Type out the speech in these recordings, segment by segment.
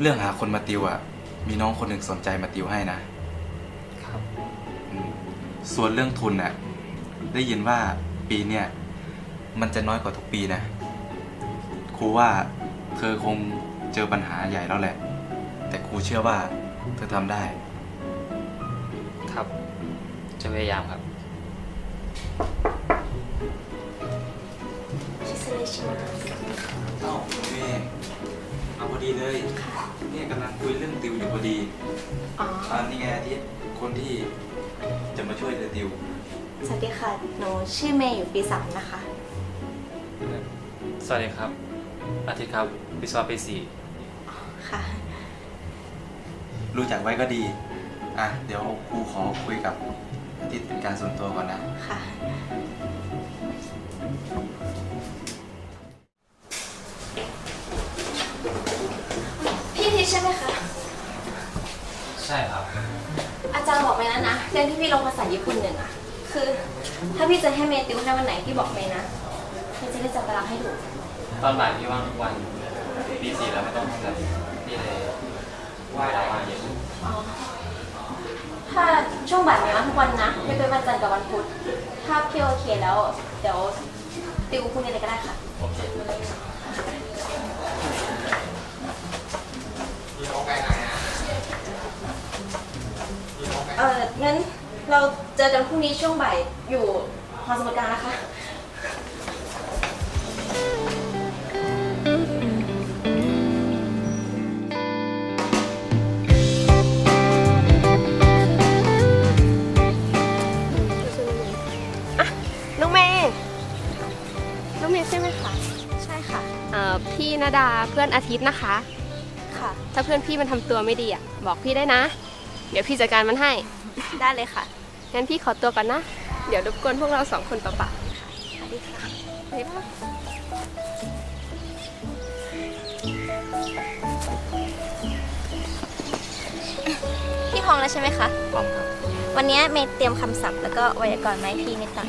เรื่องหาคนมาติวอะ่ะ มีน้องคนหนึ่งสนใจมาติวให้นะครับส่วนเรื่องทุนน่ะ ได้ยินว่าปีเนี่ย มันจะน้อยกว่าทุกปีนะ ครูว่าเธอคงเจอปัญหาใหญ่แล้วแหละ แต่ครูเชื่อว่าเธอทำได้ ครับ จะพยายามครับ ชิสเลชิมา เอ้าแพอดีเลย เนี่ยกำลังคุยเรื่องติวอยู่พอดีอ๋ออ่านี่ไงอาทิตย์คนที่จะมาช่วยเธอติว สวัสดีค่ะ หนูชื่อเมย์อยู่ปีสามนะคะ สวัสดีครับ อาทิตย์ครับวิศวะปีสี่ค่ะ รู้จักไว้ก็ดี อะ เดี๋ยวครูขอคุยกับอาทิตย์เป็นการส่วนตัวก่อนนะ ค่ะ ใช่ครับ อาจารย์บอกเมย์แล้วนะเรื่องที่พี่ลงภาษาญี่ปุ่นหนึ่งอะคือ ถ้าพี่จะให้เมย์ติวให้วันไหนพี่บอกเมย์นะเมย์จะได้จัดตารางให้ถูกตอนบ่ายพี่ว่างทุกวันปีสี่แล้วไม่ต้องแบบพี่เลยว่ายได้ว่างเยอะอ๋อถ้าช่วงบ่ายเมย์ว่างทุกวันนะไม่เป็นวันจันทร์กับวันพุธถ้าพี่โอเคแล้ว เดี๋ยวติวพรุ่งนี้เลยก็ได้ค่ะโอเค งั้นเราเจอกันพรุ่งนี้ช่วงบ่ายอยู่หอสมุดกลางนะคะ น้องเมย์น้องเมย์ใช่ไหมคะใช่ค่ะ เอ่อพี่นาดาเพื่อนอาทิตย์นะคะ ค่ะ ถ้าเพื่อนพี่มันทำตัวไม่ดีอะ บอกพี่ได้นะ เดี๋ยวพี่จัดการมันให้ ได้เลยค่ะ งั้นพี่ขอตัวก่อนนะ เดี๋ยวรบกวนพวกเราสองคนเปล่าสวัสดีค่ะๆบ๊ายบายพี่พร้อมแล้วใช่ไหมคะ พร้อมครับ วันนี้เมย์เตรียมคำศัพท์แล้วก็ไวยากรณ์มาให้พี่นิดหน่อย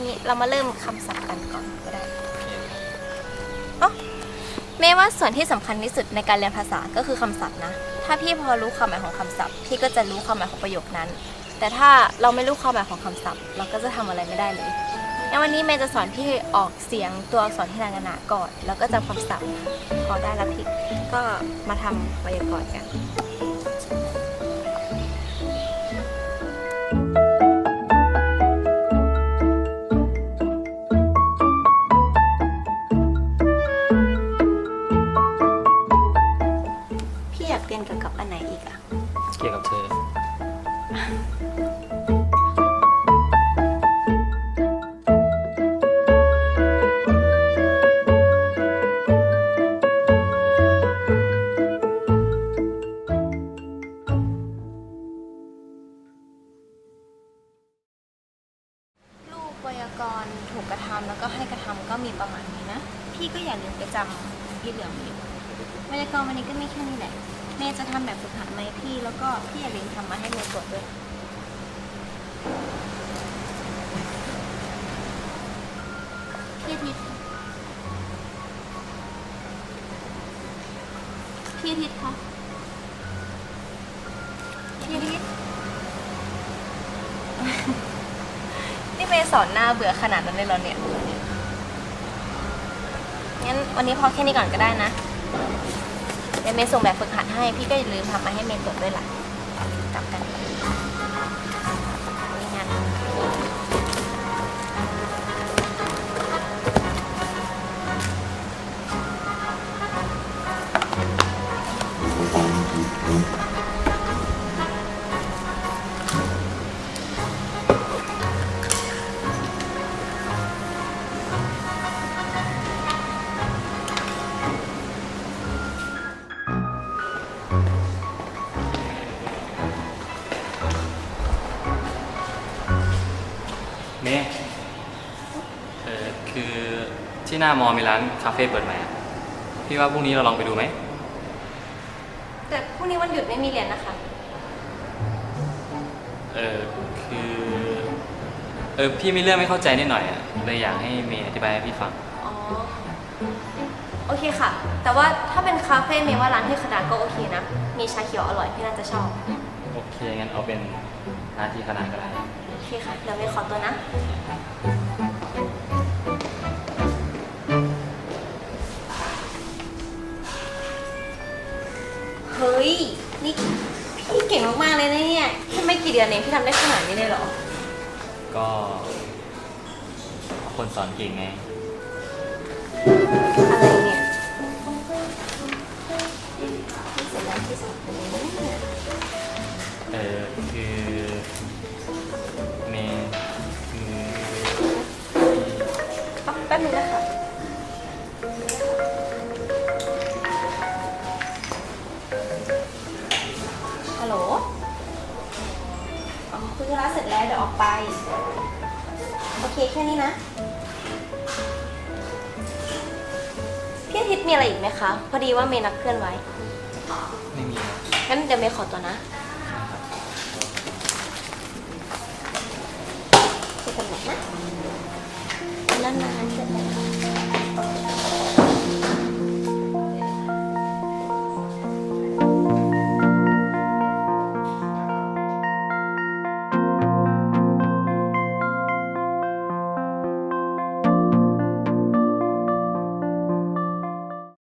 นี่เรามาเริ่มคำศัพท์กันก่อนก็ได้อ๋อ เมย์ว่าส่วนที่สำคัญที่สุดในการเรียนภาษาก็คือคำศัพท์นะ ถ้าพี่พอรู้ความหมายของคำศัพท์ พี่ก็จะรู้ความหมายของประโยคนั้น แต่ถ้าเราไม่รู้ความหมายของคำศัพท์ เราก็จะทำอะไรไม่ได้เลยงั้นวันนี้เมย์จะสอนพี่ออกเสียงตัวอักษรที่นางนาก่อน แล้วก็จำคำศัพท์พอได้แล้วพี่ก็มาทำไวยากรณ์กัน รียนเกี่ยวกับอันไหนอีกอะเกี่ยวกับเธอรูปไวยากรณ์ถูกกระทำแล้วก็ให้กระทำก็มีประมาณนี้นะ พี่ก็อย่าลืมไปจำที่เหลือมี ไวยากรวันนี้ก็ไมีแค่นี้แหละ เมย์จะทำแบบฝึกหัดไหมพี่ แล้วก็พี่อย่าลืมทำมาให้เมย์ตรวจด้วย พี่อาทิตย์พี่อาทิตย์คะพี่อาทิตย์ นี่เมย์สอนหน้าเบื่อขนาดนั้นเลยเหรอเนี่ย งั้นวันนี้พอแค่นี้ก่อนก็ได้นะ เดี๋ยวเมย์ส่งแบบฝึกหัดให้ พี่ก็อย่าลืมทำมาให้เมย์ตรวจด้วยล่ะกลับกัน เมย์เออคือที่หน้ามอมีร้านคาเฟ่เปิดใหม่อะพี่ว่าพรุ่งนี้เราลองไปดูไหม แต่พรุ่งนี้วันหยุดไม่มีเรียนนะคะ เออคือ เออพี่มีเรื่องไม่เข้าใจนิดหน่อยอะเลยอยากให้เมย์อธิบายให้พี่ฟัง อ๋อ โอเคค่ะ แต่ว่าถ้าเป็นคาเฟ่เมย์ว่าร้านที่ขนาดก็โอเคนะ มีชาเขียวอร่อยพี่น่าจะชอบ โอเคงั้นเอาเป็นหน้าที่ขนาดก็ได้โอ เคค่ะ เดี๋ยวเมย์ขอตัวนะ เฮ้ย นี่พี่เก่งมากๆเลยนะเนี่ยแค่ไม่กี่เดือนเองพี่ทำได้ขนาดนี้เลยเหรอ ก็ คนสอนเก่งไง ไป โอเคแค่นี้นะ พี่อาทิตย์มีอะไรอีกไหมคะ พอดีว่าเมย์นัดเพื่อนไว้ ไม่มีนะงั้นเดี๋ยวเมย์ขอตัวนะ